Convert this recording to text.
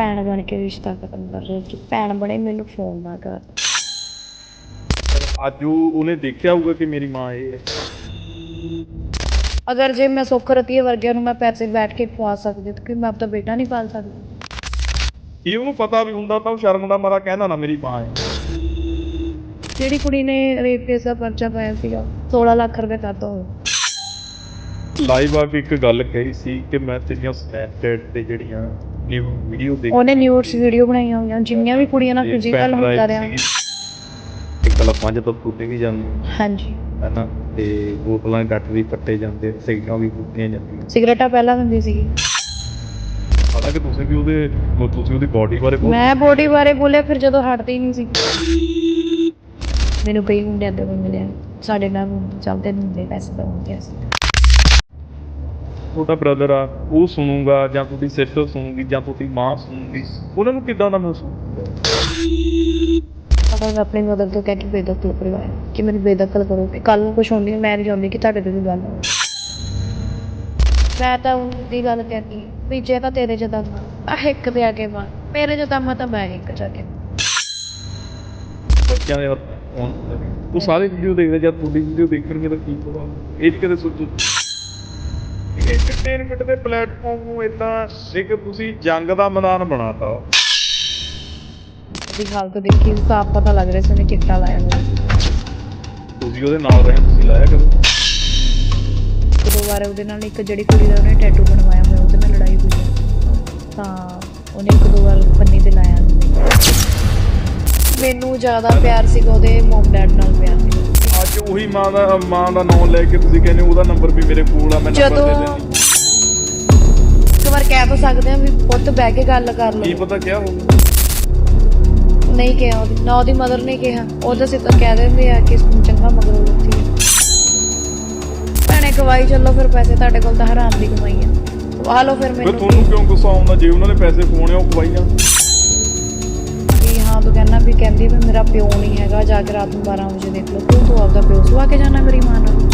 ਭੈਣ ਬਣ ਕੇ ਰਿਸ਼ਤਾ ਕਰਨ ਦਾ ਕਿ ਭੈਣ ਬਣੇ ਮੈਨੂੰ ਫੋਨ ਨਾ ਕਰ। ਅੱਜ ਉਹ ਉਹਨੇ ਦੇਖਿਆ ਹੋਊਗਾ ਕਿ ਮੇਰੀ ਮਾਂ ਇਹ ਹੈ। ਅਗਰ ਜੇ ਮੈਂ ਸੁੱਖ ਰਤੀਏ ਵਰਗਿਆਂ ਨੂੰ ਮੈਂ ਪੈਸੇ ਬੈਠ ਕੇ ਖਵਾ ਸਕਦੀ ਤਾਂ ਕਿ ਮੈਂ ਆਪਣਾ ਬੇਟਾ ਨਹੀਂ ਪਾਲ ਸਕਦੀ। ਇਹ ਉਹਨੂੰ ਪਤਾ ਵੀ ਹੁੰਦਾ ਤਾਂ ਉਹ ਸ਼ਰਮ ਦਾ ਮਾਰਾ ਕਹਿੰਦਾ ਨਾ ਮੇਰੀ ਮਾਂ ਹੈ। ਜਿਹੜੀ ਕੁੜੀ ਨੇ ਰੇਪ ਕੇਸ ਦਾ ਪਰਚਾ ਪਾਇਆ ਸੀਗਾ 16 ਲੱਖ ਰੁਪਏ ਕਰ ਦੋ। ਲਾਈਵ ਆ ਇੱਕ ਗੱਲ ਕਹੀ ਸੀ ਕਿ ਮੈਂ ਤੇਰੀਆਂ ਸਨੈਪਚੈਟ ਤੇ ਜਿਹੜੀਆਂ ਨਿਊ ਵੀਡੀਓ ਦੇਖ ਉਹਨੇ ਨਿਊਜ਼ ਵੀਡੀਓ ਬਣਾਈਆਂ ਹੋਈਆਂ ਜਿੰਨੀਆਂ ਵੀ ਕੁੜੀਆਂ ਨਾਲ ਫਿਜ਼ੀਕਲ ਹੁੰਦਾ ਰਿਹਾ। ਇੱਕ ਲਫਾਂ ਜਦੋਂ ਟੁੱਟੇ ਵੀ ਜਾਂਦੇ। ਹਾਂਜੀ। ਹਨਾ ਤੇ ਬੋਤਲਾਂ ਡੱਟ ਵੀ ਪੱਟੇ ਜਾਂਦੇ ਸਿਗਰਟਾਂ ਵੀ ਫੁੱਟੀਆਂ ਜਾਂਦੀਆਂ। ਸਿਗਰਟਾਂ ਪਹਿਲਾਂ ਦਿੰਦੀ ਸੀਗੀ। ਹਾਲਾਂਕਿ ਤੁਸੀਂ ਵੀ ਉਹਦੇ ਉਹ ਤੁਸੀਂ ਉਹਦੀ ਬਾਡੀ ਬਾਰੇ ਮੈਂ ਬੋਡੀ ਬਾਰੇ ਬੋਲਿਆ ਫਿਰ ਜਦੋਂ ਹਟਦੀ ਨਹੀਂ ਸੀ। ਮੈਨੂੰ ਕਈ ਮੁੰਡਿਆਂ ਦੇ ਮਿਲਿਆ। ਸਾਡੇ ਨਾਲ ਚੱਲਦੇ ਨਹੀਂ ਹੁੰਦੇ ਪੈਸੇ ਤਾਂ ਹੁੰਦੇ ਸੀ ਤੁਹਾਡਾ ਬ੍ਰਦਰ ਆ ਉਹ ਸੁਣੂਗਾ ਜਾਂ ਤੁਹਾਡੀ ਸਿਸਟਰ ਸੁਣੂਗੀ ਜਾਂ ਤੁਹਾਡੀ ਮਾਂ ਸੁਣੂਗੀ ਉਹਨਾਂ ਨੂੰ ਕਿੱਦਾਂ ਦਾ ਮਹਿਸੂਸ ਮੈਂ ਆਪਣੀ ਮਦਰ ਤੋਂ ਕਹਿ ਕੇ ਬੇਦਖਲ ਕਰਵਾਇਆ ਕਿ ਮੈਨੂੰ ਬੇਦਖਲ ਕਰੋ। ਕੱਲ ਨੂੰ ਕੁਝ ਹੁੰਦੀ ਮੈਂ ਨਹੀਂ ਚਾਹੁੰਦੀ ਕਿ ਤੁਹਾਡੇ ਤੇ ਵੀ ਗੱਲ ਹੋਵੇ। ਮੈਂ ਤਾਂ ਉਹਦੀ ਗੱਲ ਕਹਿੰਦੀ ਵੀ ਜੇ ਤਾਂ ਤੇਰੇ ਜਦਾ ਆ ਇੱਕ ਤੇ ਆ ਕੇ ਮਾਰ। ਮੇਰੇ ਜਦਾ ਮੈਂ ਤਾਂ ਮੈਂ ਇੱਕ ਜਾ ਕੇ ਬੱਚਿਆਂ ਦੇ ਉਹ ਸਾਰੇ ਵੀਡੀਓ ਦੇਖਦੇ ਜਦ ਤੁਹਾਡੀ ਵੀਡੀਓ ਦੇਖਣਗੇ ਤਾਂ ਕੀ ਹੋਗਾ ਇਹ ਕਦੇ ਸੋਚੋ। ਐਂਟਰਟੇਨਮੈਂਟ ਦੇ ਪਲੇਟਫਾਰਮ ਨੂੰ ਇਦਾਂ ਇੱਕ ਤੁਸੀਂ ਜੰਗ ਦਾ ਮੈਦਾਨ ਬਣਾਤਾ ਉਹਦੀ ਹਾਲਤ ਦੇਖੀ ਸਾਫ਼ ਪਤਾ ਲੱਗ ਰਿਹਾ ਸੀ ਉਹਨੇ ਕਿੱਟਾ ਲਾਇਆ ਹੋਇਆ। ਤੁਸੀਂ ਉਹਦੇ ਨਾਲ ਰਹੇ ਤੁਸੀਂ ਲਾਇਆ ਇੱਕ ਦੋ ਵਾਰ ਉਹਦੇ ਨਾਲ ਇੱਕ ਜਿਹੜੀ ਕੁੜੀ ਦਾ ਉਹਨੇ ਟੈਟੂ ਬਣਵਾਇਆ ਹੋਇਆ ਉਹਦੇ ਨਾਲ ਲੜਾਈ ਹੋਈ ਹੈ ਤਾਂ ਉਹਨੇ ਇੱਕ ਦੋ ਵਾਰ ਪੰਨੀ ਤੇ ਲਾਇਆ। ਮੈਨੂੰ ਜ਼ਿਆਦਾ ਪਿਆਰ ਸੀਗਾ ਉਹਦੇ ਮਮ ਡੈਡ ਨਾਲ ਪਿਆਰ ਸੀ ਉਹੀ ਮਾਂ ਦਾ ਮਾਂ ਦਾ ਨਾਮ ਲੈ ਕੇ ਤੁਸੀਂ ਕਹਿੰਦੇ ਉਹਦਾ ਨੰਬਰ ਵੀ ਮੇਰੇ ਕੋਲ ਆ ਮੈਂ ਨੰਬਰ ਜਦੋਂ ਦੇ ਦਿੰਦੀ। ਇੱਕ ਵਾਰ ਕਹਿ ਤਾਂ ਸਕਦੇ ਆ ਵੀ ਪੁੱਤ ਬਹਿ ਕੇ ਗੱਲ ਕਰ ਕੀ ਲਓ ਪਤਾ ਕਿਆ ਹੋਊਗਾ ਨਹੀਂ ਕਿਹਾ ਉਹਦੀ ਨਾ ਉਹਦੀ ਮਦਰ ਨੇ ਕਿਹਾ। ਉਹਦਾ ਸਿੱਧਾ ਕਹਿ ਦਿੰਦੇ ਆ ਕਿ ਚੰਗਾ ਮਗਰੋਂ ਹੈ ਭੈਣੇ ਕਮਾਈ ਚੱਲੋ ਫਿਰ ਪੈਸੇ ਤੁਹਾਡੇ ਕੋਲ ਤਾਂ ਹਰਾਮ ਦੀ ਕਮਾਈ ਆ। ਆ ਲਓ ਫਿਰ ਫਿਰ ਮੈਨੂੰ। ਤੁਹਾਨੂੰ ਕਿਉਂ ਗੁੱਸਾ ਆਉਂਦਾ? ਜੇ ਉਹਨਾਂ ਨੇ ਪੈਸੇ ਪਾਉਣੇ ਆ ਉਹ ਖਵਾਈਆਂ। ਪਿਓ ਨਹੀਂ ਹੈਗਾ, ਜਾ ਕੇ ਰਾਤ ਨੂੰ 12 ਵਜੇ ਦੇਖ ਲਓ, ਤੂੰ ਤੂੰ ਆਪਦਾ ਪਿਓ ਸੁਆ ਕੇ ਜਾਣਾ ਮੇਰੀ ਮਾਂ ਨੂੰ।